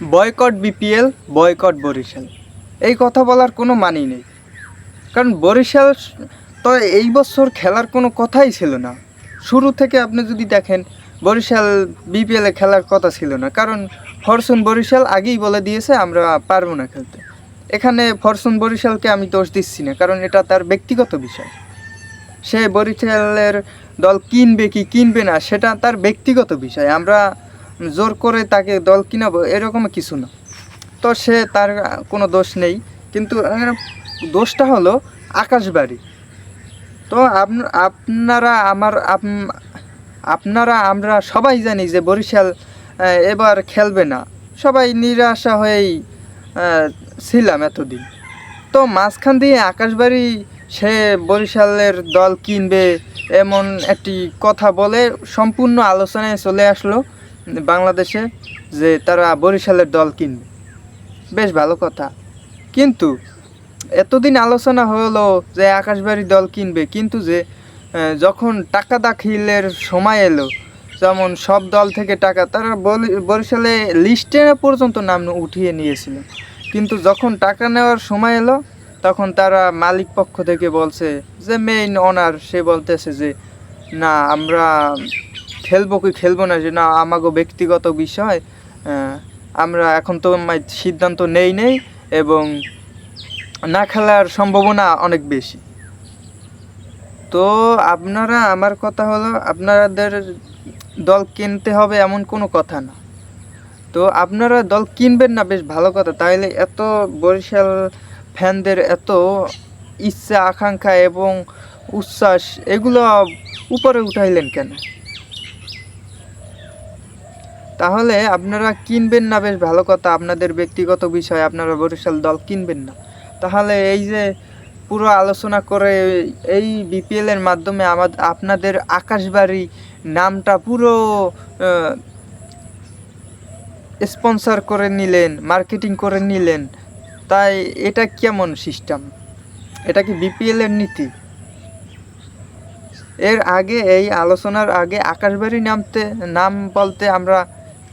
Boycott BPL, boycott Barishal. এই কথা বলার কোনো মানি নেই। কারণ বরিশাল তো এই বছর খেলার কোনো কথাই ছিল না। শুরু থেকে আপনি যদি দেখেন, বরিশাল বিপিএলে খেলার কথা ছিল না। কারণ ফরসুন বরিশাল আগেই বলে দিয়েছে, আমরা পারব না খেলতে। এখানে ফরসুন বরিশালকে আমি দোষ দিচ্ছি না, কারণ এটা তার ব্যক্তিগত বিষয়। সে বরিশালের দল কিনবে কি কিনবে না, সেটা তার ব্যক্তিগত বিষয়। আমরা জোর করে তাকে দল কিনাবো, এরকম কিছু না। তো সে তার কোনো দোষ নেই, কিন্তু দোষটা হলো আকাশবাড়ি তো আপনারা আমার, আপ- আপনারা, আমরা সবাই জানি যে বরিশাল এবার খেলবে না। সবাই নিরাশা হয়েই ছিলাম এতদিন। তো মাঝখান দিয়ে আকাশবাড়ি সে বরিশালের দল কিনবে এমন একটি কথা বলে সম্পূর্ণ আলোচনায় চলে আসলো। বাংলাদেশে যে তারা বরিশালের দল কিনবে বেশ ভালো কথা। কিন্তু এতদিন আলোচনা হলো যে আকাশবাড়ি দল কিনবে, কিন্তু যে যখন টাকা দাখিলের সময় এলো, যেমন সব দল থেকে টাকা, তারা বরিশালে লিস্টে পর্যন্ত নাম উঠিয়ে নিয়েছিল। কিন্তু যখন টাকা নেওয়ার সময় এলো, তখন তারা মালিক পক্ষ থেকে বলছে যে মেইন অনার সে বলতেছে যে, না, আমরা খেলব কি খেলব না যে না, আমাগো ব্যক্তিগত বিষয় আমরা এখন তো সিদ্ধান্ত নেই নেই এবং না খেলার সম্ভাবনা অনেক বেশি। তো আপনারা, আমার কথা হলো আপনাদের দল কিনতে হবে এমন কোনো কথা না। তো আপনারা দল কিনবেন না, বেশ ভালো কথা। তাহলে এত বরিশাল ফ্যানদের এত ইচ্ছা, আকাঙ্ক্ষা এবং উচ্ছ্বাস, এগুলো উপরে উঠাইলেন কেন? তাহলে আপনারা কিনবেন না, বেশ ভালো কথা। আপনাদের ব্যক্তিগত বিষয়, আপনারা বরিশাল দল কিনবেন না। তাহলে এই যে পুরো আলোচনা করে এই বিপিএলের মাধ্যমে আমাদের আপনাদের আকাশবাড়ি নামটা পুরো স্পন্সর করে নিলেন, মার্কেটিং করে নিলেন, তাই এটা কেমন সিস্টেম? এটা কি বিপিএল এর নীতি? এর আগে, এই আলোচনার আগে আকাশবাড়ি নামতে, নাম বলতে আমরা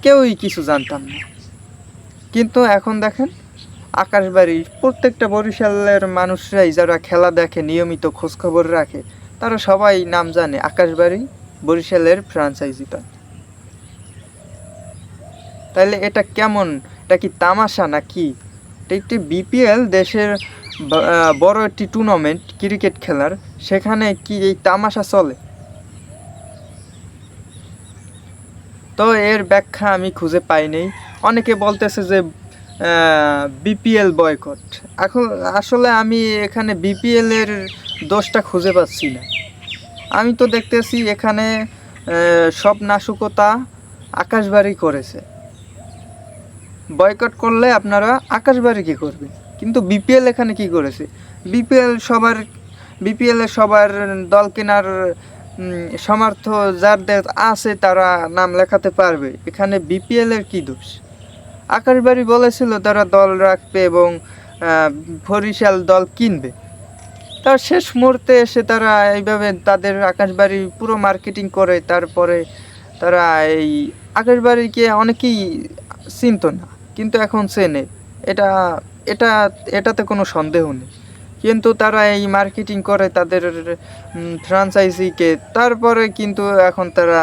কেউই কিছু জানতাম না। কিন্তু এখন দেখেন আকাশবাড়ি প্রত্যেকটা বরিশালের মানুষরাই যারা খেলা দেখে, নিয়মিত খোঁজখবর রাখে, তারা সবাই নাম জানে আকাশবাড়ি বরিশালের ফ্রাঞ্চাইজিটা। তাহলে এটা কেমন? এটা কি তামাশা না কি এটা একটি বিপিএল দেশের বড় একটি টুর্নামেন্ট ক্রিকেট খেলার। সেখানে কি এই তামাশা চলে? তো এর ব্যাখ্যা আমি খুঁজে পাইনি। অনেকে বলতেছে যে বিপিএল বয়কট এখন আসলে আমি এখানে বিপিএল এর দোষটা খুঁজে পাচ্ছি না। আমি তো দেখতেছি এখানে সব নাশকতা আকাশবাড়ি করেছে। বয়কট করলে আপনারা আকাশবাড়ি কি করবে কিন্তু বিপিএল এখানে কি করেছে? বিপিএল সবার বিপিএল সবার দল কেনার সামর্থ্য যাদের আছে তারা নাম লেখাতে পারবে। এখানে বিপিএল এর কি দোষ? আকাশবাড়ি বলেছিল তারা দল রাখবে এবং আহ, বরিশাল দল কিনবে। তার শেষ মুহূর্তে এসে তারা এইভাবে তাদের আকাশবাড়ি পুরো মার্কেটিং করে তারপরে তারা এই আকাশবাড়িকে অনেকেই চিনত না কিন্তু এখন চেনে এটা এটা এটাতে কোনো সন্দেহ নেই। কিন্তু তারা এই মার্কেটিং করে তাদের ফ্রাঞ্চাইজিকে তারপরে কিন্তু এখন তারা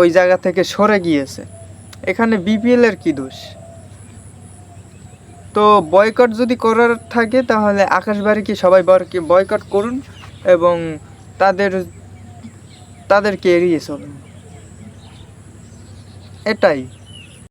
ওই জায়গা থেকে সরে গিয়েছে। এখানে বিপিএল এর কি দোষ? তো বয়কট যদি করার থাকে, তাহলে আকাশবাড়িকে সবাই বয়কট করুন এবং তাদের, তাদেরকে এড়িয়ে চলুন। এটাই।